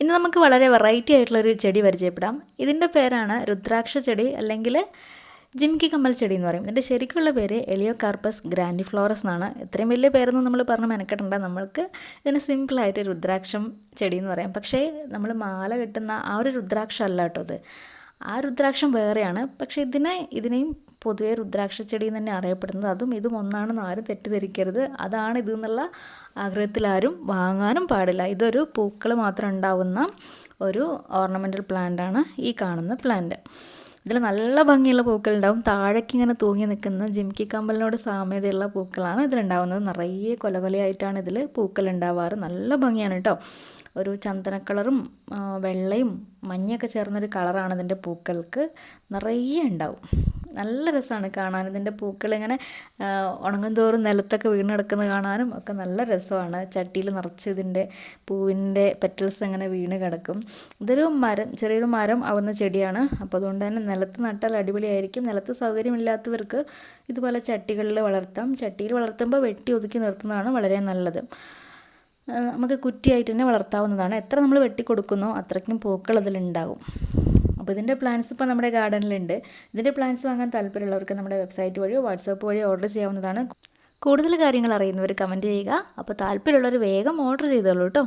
ഇന്ന് നമുക്ക് വളരെ വെറൈറ്റി ആയിട്ടുള്ളൊരു ചെടി പരിചയപ്പെടാം. ഇതിന്റെ പേരാണ് രുദ്രാക്ഷ ചെടി അല്ലെങ്കിൽ ജിംകി കമ്മൽ ചെടി എന്ന് പറയും. ഇതിന്റെ ശരിക്കുള്ള പേര് എലിയോ കാർപ്പസ് ഗ്രാൻഡി ഫ്ലോറസ് എന്നാണ്. ഇത്രയും വലിയ പേരൊന്നും നമ്മൾ പറഞ്ഞ് മെനക്കെട്ടണ്ട നമ്മൾക്ക് ഇതിന് സിമ്പിളായിട്ട് രുദ്രാക്ഷം ചെടി എന്ന് പറയാം. പക്ഷേ നമ്മൾ മാല കെട്ടുന്ന ആ ഒരു രുദ്രാക്ഷം അല്ല കേട്ടോ ഇത്. ആ രുദ്രാക്ഷം വേറെയാണ്. പക്ഷേ ഇതിനെ ഇതിനെയും പൊതുവേ രുദ്രാക്ഷ ചെടി എന്ന് തന്നെ അറിയപ്പെടുന്നത്. അതും ഇതും ഒന്നാണെന്ന് ആരും തെറ്റിദ്ധരിക്കരുത്. അതാണ് ഇത് എന്നുള്ള ആഗ്രഹത്തിൽ ആരും വാങ്ങാനും പാടില്ല. ഇതൊരു പൂക്കൾ മാത്രം ഉണ്ടാവുന്ന ഒരു ഓർണമെന്റൽ പ്ലാന്റ് ആണ് ഈ കാണുന്ന പ്ലാന്റ് ഇതിൽ നല്ല ഭംഗിയുള്ള പൂക്കളുണ്ടാവും താഴേക്ക് ഇങ്ങനെ തൂങ്ങി നിൽക്കുന്ന ജിംകി കമ്പലിനോട് സാമ്യതയുള്ള പൂക്കളാണ് ഇതിലുണ്ടാവുന്നത് നിറയെ കൊല കൊലയായിട്ടാണ് ഇതിൽ പൂക്കൾ ഉണ്ടാവാറ്. നല്ല ഭംഗിയാണ് കേട്ടോ. ഒരു ചന്ദന കളറും വെള്ളയും മഞ്ഞയൊക്കെ ചേർന്നൊരു കളറാണ് ഇതിന്റെ പൂക്കൾക്ക്. നിറയെ ഉണ്ടാവും. നല്ല രസമാണ് കാണാൻ. ഇതിന്റെ പൂക്കൾ ഇങ്ങനെ ഉണങ്ങും തോറും നിലത്തൊക്കെ വീണ് കിടക്കുന്നത് കാണാനും ഒക്കെ നല്ല രസമാണ്. ചട്ടിയിൽ നിറച്ച് ഇതിന്റെ പൂവിന്റെ പെറ്റൽസ് അങ്ങനെ വീണ് കിടക്കും. ഇതൊരു മരം ചെറിയൊരു മരം ആവുന്ന ചെടിയാണ്. അപ്പോൾ അതുകൊണ്ട് തന്നെ നിലത്ത് നട്ടാൽ അടിപൊളിയായിരിക്കും. നിലത്ത് സൗകര്യമില്ലാത്തവർക്ക് ഇതുപോലെ ചട്ടികളിൽ വളർത്താം. ചട്ടിയിൽ വളർത്തുമ്പോൾ വെട്ടി ഒതുക്കി നിർത്തുന്നതാണ് വളരെ നല്ലത്. നമുക്ക് കുറ്റിയായിട്ട് തന്നെ വളർത്താവുന്നതാണ്. എത്ര നമ്മൾ വെട്ടി കൊടുക്കുന്നോ അത്രയ്ക്കും പൂക്കൾ അതിലുണ്ടാകും. അപ്പോൾ ഇതിന്റെ പ്ലാൻസ് ഇപ്പോൾ നമ്മുടെ ഗാർഡനിലുണ്ട്. ഇതിന്റെ പ്ലാൻസ് വാങ്ങാൻ താല്പര്യമുള്ളവർക്ക് നമ്മുടെ വെബ്സൈറ്റ് വഴിയോ വാട്സാപ്പ് വഴിയോ ഓർഡർ ചെയ്യാവുന്നതാണ്. കൂടുതൽ കാര്യങ്ങൾ അറിയുന്നവർ കമന്റ് ചെയ്യുക. അപ്പോൾ താല്പര്യമുള്ളവർ വേഗം ഓർഡർ ചെയ്തോളൂ കേട്ടോ.